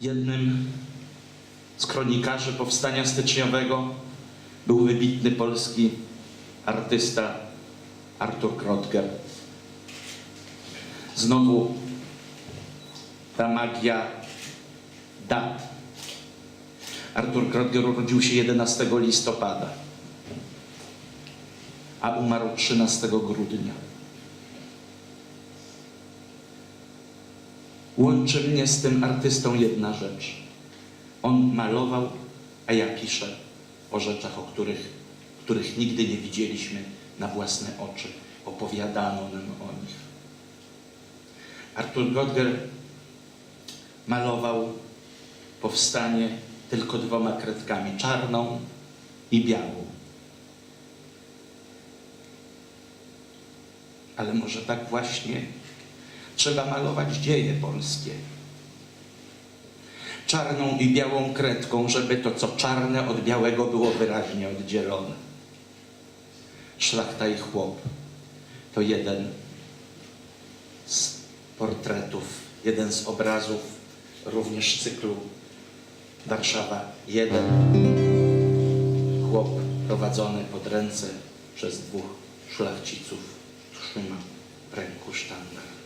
Jednym z kronikarzy powstania styczniowego był wybitny polski artysta Artur Krotger. Znowu ta magia dat. Artur Krotger urodził się 11 listopada, a umarł 13 grudnia. Łączy mnie z tym artystą jedna rzecz. On malował, a ja piszę o rzeczach, o których, których nigdy nie widzieliśmy na własne oczy. Opowiadano nam o nich. Artur Godger malował powstanie tylko dwoma kredkami, czarną i białą. Ale może tak właśnie trzeba malować dzieje polskie. Czarną i białą kredką, żeby to, co czarne od białego było wyraźnie oddzielone. Szlachta i chłop to jeden z portretów, jeden z obrazów również cyklu Warszawa jeden. Chłop prowadzony pod ręce przez dwóch szlachciców trzyma w ręku sztandar.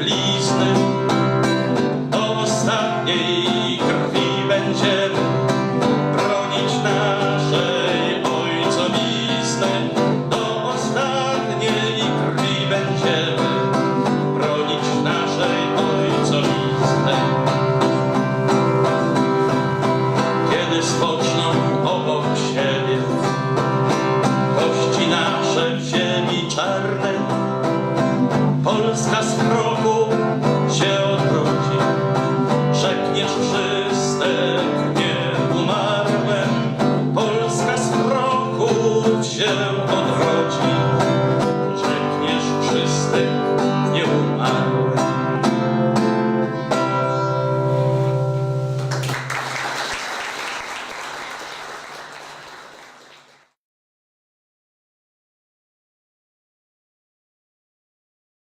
блісне.